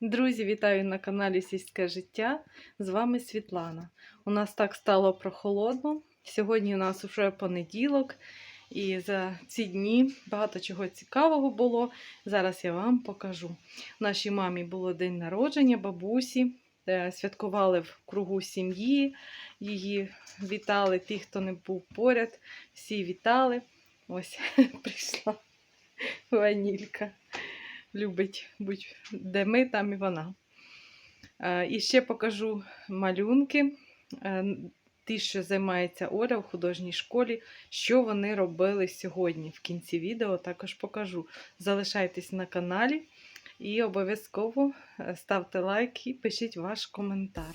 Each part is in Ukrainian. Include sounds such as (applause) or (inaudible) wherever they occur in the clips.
Друзі, вітаю на каналі Сільське життя. З вами Світлана. У нас так стало прохолодно. Сьогодні у нас вже понеділок, і за ці дні багато чого цікавого було. Зараз я вам покажу. Нашій мамі було день народження, бабусі. Е, Святкували в кругу сім'ї. Її вітали ті, хто не був поряд. Всі вітали. Ось (laughs) прийшла Ванілька любить будь де ми, там і вона. Е, І ще покажу малюнки. Е, Ті, що займається Оля в художній школі, що вони робили сьогодні. В кінці відео також покажу. Залишайтесь на каналі і обов'язково е, ставте лайк і пишіть ваш коментар.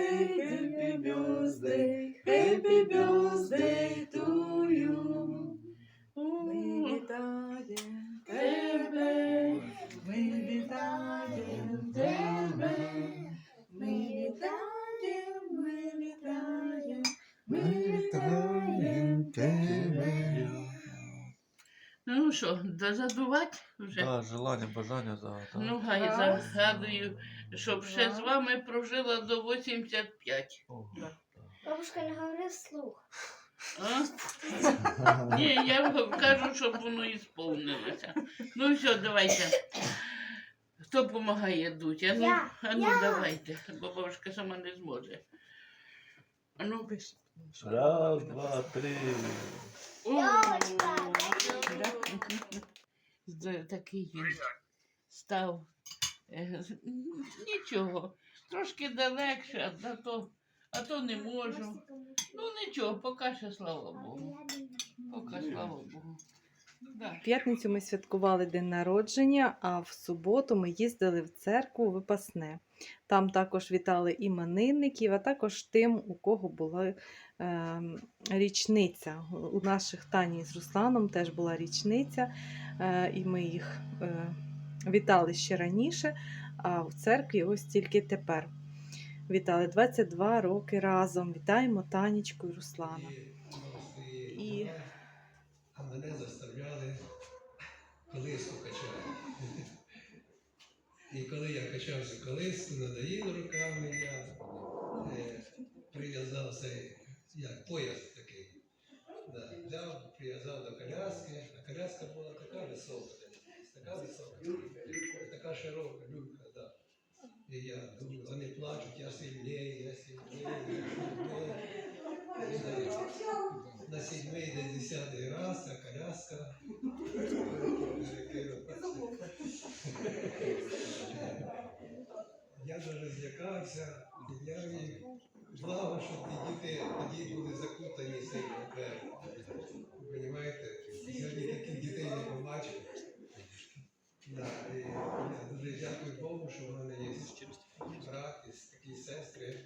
Ну що, да задувати вже? Да, желання, бажання загадати. Ну, гай загадую, щоб ще з вами прожила до 85. Ого, Да. Бабушка не говори вслух. А? Ні, я вам кажу, щоб воно і сповнилося. Ну все, давайте. Хто допомагає дуть? А ну, Я, а ну я. давайте, бо бабушка сама не зможе. А ну, Раз, два, три. О, да. Такий він став. Нічого, трошки далекше, а то, а то не можу. Ну нічого, поки що, слава Богу. Поки слава Богу. Да. В п'ятницю ми святкували день народження, а в суботу ми їздили в церкву випасне. Там також вітали іменинників, а також тим, у кого була е, річниця. У наших Тані з Русланом теж була річниця, е, і ми їх е, вітали ще раніше, а в церкві ось тільки тепер. Вітали 22 роки разом. Вітаємо Танічку і Руслана. І А мене заставляли колиску качати. І коли я качав цю колиску, надоїло руками, я е, цей, як пояс такий. Да, взяв, прив'язав до коляски, а коляска була така висока, така висока, така широка, люлька. І я думаю, вони плачуть, я сильніє, я сильніє, я сильніє. І на- на седьмий десь десятий раз, а коляска. Я даже злякався, я їх благо, що ті діти тоді були закутані сильно в двері. Понімаєте? Сьогодні таких дітей не побачив. Да, і я дуже дякую Богу, що в мене є брат і такі сестри.